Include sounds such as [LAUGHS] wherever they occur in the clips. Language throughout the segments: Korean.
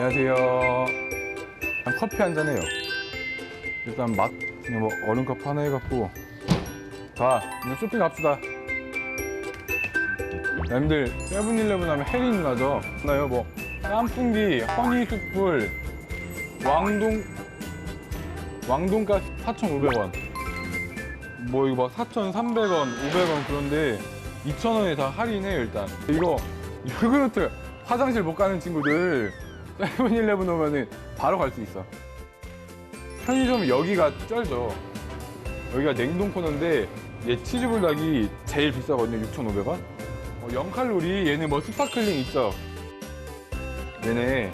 안녕하세요. 그냥 커피 한 잔 해요. 일단 맛, 그냥 뭐 얼음컵 하나 해갖고. 자, 이제 쇼핑 갑시다. 남들 세븐일레븐 하면 혜리 누나죠? 나요 뭐 깐풍기, 허니 숯불, 왕동 왕돈가스 4,500원. 뭐 이거 막 4,300원, 500원 그런데 2,000원에 다 할인해요 일단. 이거 요구르트 화장실 못 가는 친구들 세븐일레븐 오면은 바로 갈 수 있어. 편의점 여기가 쩔죠. 여기가 냉동 코너인데 얘 치즈불닭이 제일 비싸거든요. 6,500원. 어, 0칼로리 얘네 뭐 스파클링 있죠. 얘네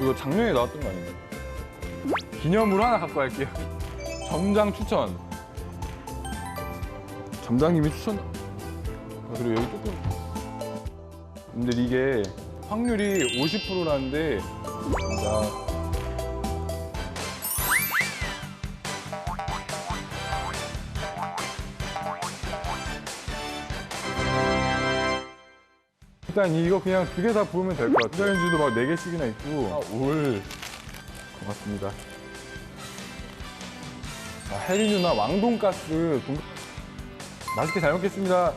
이거 작년에 나왔던 거 아닌가? 기념으로 하나 갖고 갈게요. [LAUGHS] 점장 추천. 점장님이 추천. 아, 그리고 여기 조금. 근데 이게 확률이 50%라는데 진짜 일단 이거 그냥 두 개 다 부으면 될 것 같아요. 전자레인지도 막네 개씩이나 있고. 아, 올. 고맙습니다. 아, 혜리 누나 왕돈가스. 돈... 맛있게 잘 먹겠습니다.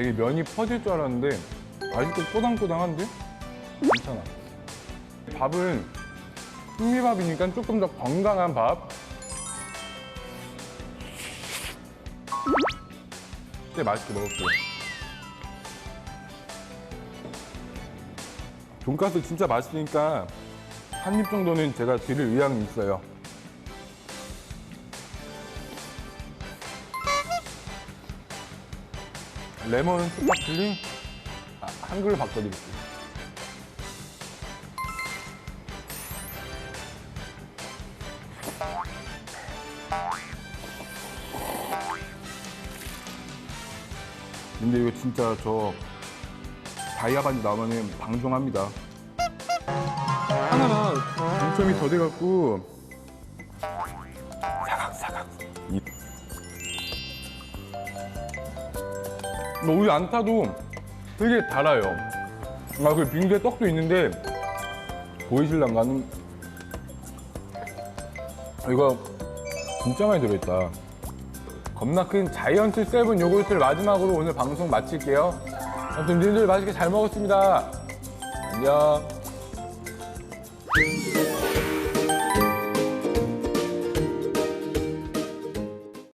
되게 면이 퍼질 줄 알았는데 아직도 꼬당꼬당한데? 괜찮아. 밥은 흑미밥이니까 조금 더 건강한 밥. 네, 맛있게 먹을게요. 돈가스 진짜 맛있으니까 한 입 정도는 제가 드릴 의향이 있어요. 레몬 스파클링 아, 한 그릇 바꿔드릴게요. 근데 이거 진짜 저 다이아 반지 나오면 방종합니다. 하나가 당첨이 더 돼갖고 사각사각. 우유 안 타도 되게 달아요. 아, 그 빙수에 떡도 있는데 보이실랑가 는 이거 진짜 많이 들어있다. 겁나 큰 자이언트 세븐 요구르트를 마지막으로 오늘 방송 마칠게요. 아무튼 님들 맛있게 잘 먹었습니다. 안녕.